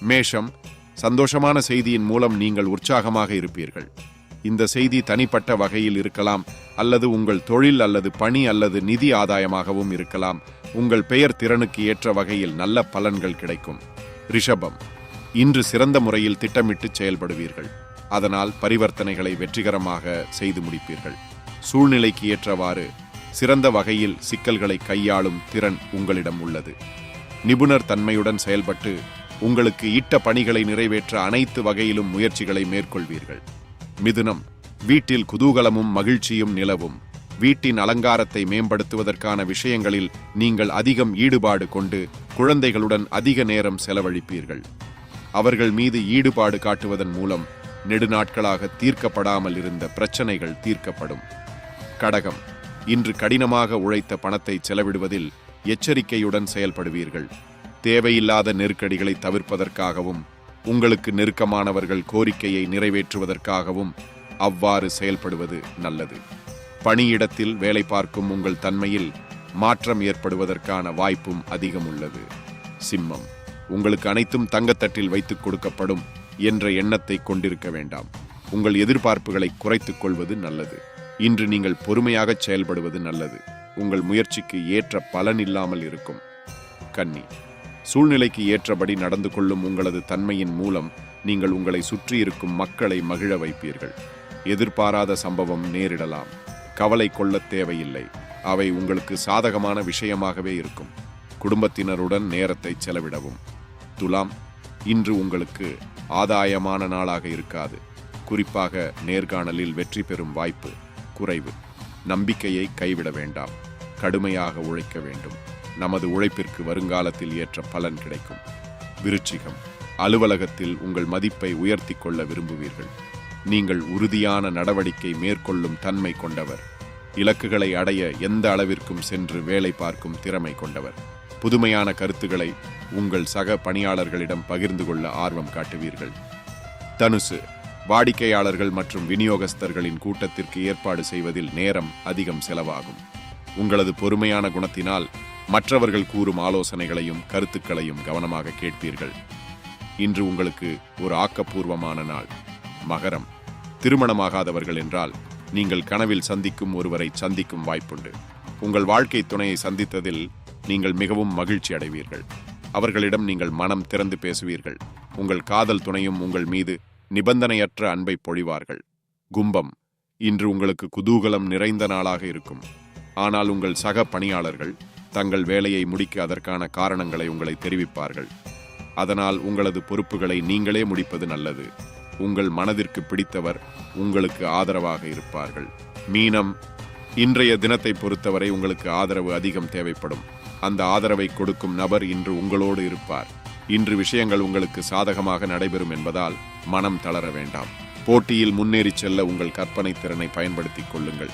மேஷம் சந்தோஷமான செய்தியின் மூலம் நீங்கள் உற்சாகமாக இருப்பீர்கள். இந்த செய்தி தனிப்பட்ட வகையில் இருக்கலாம் அல்லது உங்கள் தொழில் அல்லது பணி அல்லது நிதி ஆதாயமாகவும் இருக்கலாம். உங்கள் பெயர் திறனுக்கு ஏற்ற வகையில் நல்ல பலன்கள் கிடைக்கும். ரிஷபம் இன்று சிறந்த முறையில் திட்டமிட்டு செயல்படுவீர்கள். அதனால் பரிவர்த்தனைகளை வெற்றிகரமாக செய்து முடிப்பீர்கள். சூழ்நிலைக்கு ஏற்றவாறு சிறந்த வகையில் சிக்கல்களை கையாளும் திறன் உங்களிடம் உள்ளது. நிபுணர் தன்மையுடன் செயல்பட்டு உங்களுக்கு இட்ட பணிகளை நிறைவேற்ற அனைத்து வகையிலும் முயற்சிகளை மேற்கொள்வீர்கள். மிதுனம் வீட்டில் குதூகலமும் மகிழ்ச்சியும் நிலவும். வீட்டின் அலங்காரத்தை மேம்படுத்துவதற்கான விஷயங்களில் நீங்கள் அதிகம் ஈடுபாடு கொண்டு குழந்தைகளுடன் அதிக நேரம் செலவழிப்பீர்கள். அவர்கள் மீது ஈடுபாடு காட்டுவதன் மூலம் நெடுநாட்களாக தீர்க்கப்படாமல் இருந்த பிரச்சனைகள் தீர்க்கப்படும். கடகம் இன்று கடினமாக உழைத்த பணத்தை செலவிடுவதில் எச்சரிக்கையுடன் செயல்படுவீர்கள். தேவையில்லாத நெருக்கடிகளை தவிர்ப்பதற்காகவும் உங்களுக்கு நெருக்கமானவர்கள் கோரிக்கையை நிறைவேற்றுவதற்காகவும் அவ்வாறு செயல்படுவது நல்லது. பணியிடத்தில் வேலை பார்க்கும் உங்கள் தன்மையில் மாற்றம் ஏற்படுவதற்கான வாய்ப்பும் அதிகம் உள்ளது. சிம்மம் உங்களுக்கு அனைத்தும் தங்கத்தட்டில் வைத்துக் கொடுக்கப்படும் என்ற எண்ணத்தை கொண்டிருக்க வேண்டாம். உங்கள் எதிர்பார்ப்புகளை குறைத்துக் கொள்வது நல்லது. இன்று நீங்கள் பொறுமையாக செயல்படுவது நல்லது. உங்கள் முயற்சிக்கு ஏற்ற பலன் இல்லாமல் இருக்கும். கன்னி சூழ்நிலைக்கு ஏற்றபடி நடந்து கொள்ளும் உங்களது தன்மையின் மூலம் நீங்கள் உங்களை சுற்றியிருக்கும் மக்களை மகிழ வைப்பீர்கள். எதிர்பாராத சம்பவம் நேரிடலாம். கவலை கொள்ளத் தேவையில்லை. அவை உங்களுக்கு சாதகமான விஷயமாகவே இருக்கும். குடும்பத்தினருடன் நேரத்தை செலவிடவும். துலாம் இன்று உங்களுக்கு ஆதாயமான நாளாக இருக்காது. குறிப்பாக நேர்காணலில் வெற்றி பெறும் வாய்ப்பு குறைவு. நம்பிக்கையை கைவிட வேண்டாம். கடுமையாக உழைக்க வேண்டும். நமது உழைப்பிற்கு வருங்காலத்தில் ஏற்ற பலன் கிடைக்கும். விருச்சிகம் அலுவலகத்தில் உங்கள் மதிப்பை உயர்த்தி கொள்ள விரும்புவீர்கள். நீங்கள் உறுதியான நடவடிக்கை மேற்கொள்ளும் தன்மை கொண்டவர். இலக்குகளை அடைய எந்த அளவிற்கும் சென்று வேலை பார்க்கும் திறமை கொண்டவர். புதுமையான கருத்துக்களை உங்கள் சக பணியாளர்களிடம் பகிர்ந்து கொள்ள ஆர்வம் காட்டுவீர்கள். தனுசு வாடிக்கையாளர்கள் மற்றும் விநியோகஸ்தர்களின் கூட்டத்திற்கு ஏற்பாடு செய்வதில் நேரம் அதிகம் செலவாகும். உங்களது பொறுமையான குணத்தினால் மற்றவர்கள் கூறும் ஆலோசனைகளையும் கருத்துக்களையும் கவனமாக கேட்பீர்கள். இன்று உங்களுக்கு ஒரு ஆக்கப்பூர்வமான நாள். மகரம். திருமணமாகாதவர்கள் என்றால் நீங்கள் கனவில் சந்திக்கும் ஒருவரை சந்திக்கும் வாய்ப்புண்டு. உங்கள் வாழ்க்கை துணையை சந்தித்ததில் நீங்கள் மிகவும் மகிழ்ச்சி அடைவீர்கள். அவர்களிடம் நீங்கள் மனம் திறந்து பேசுவீர்கள். உங்கள் காதல் துணையும் உங்கள் மீது நிபந்தனையற்ற அன்பை பொழிவார்கள். கும்பம். இன்று உங்களுக்கு குதூகலம் நிறைந்த நாளாக இருக்கும். ஆனால் உங்கள் சக பணியாளர்கள் தங்கள் வேலையை முடிக்க அதற்கான காரணங்களை உங்களை தெரிவிப்பார்கள். அதனால் உங்களது பொறுப்புகளை நீங்களே முடிப்பது நல்லது. உங்கள் மனதிற்கு பிடித்தவர் உங்களுக்கு ஆதரவாக இருப்பார்கள். மீனம் இன்றைய தினத்தை பொறுத்தவரை உங்களுக்கு ஆதரவு அதிகம் தேவைப்படும். அந்த ஆதரவை கொடுக்கும் நபர் இன்று உங்களோடு இருப்பார். இன்று விஷயங்கள் உங்களுக்கு சாதகமாக நடைபெறும் என்பதால் மனம் தளர வேண்டாம். போட்டியில் முன்னேறிச் செல்ல உங்கள் கற்பனை திறனை பயன்படுத்திக் கொள்ளுங்கள்.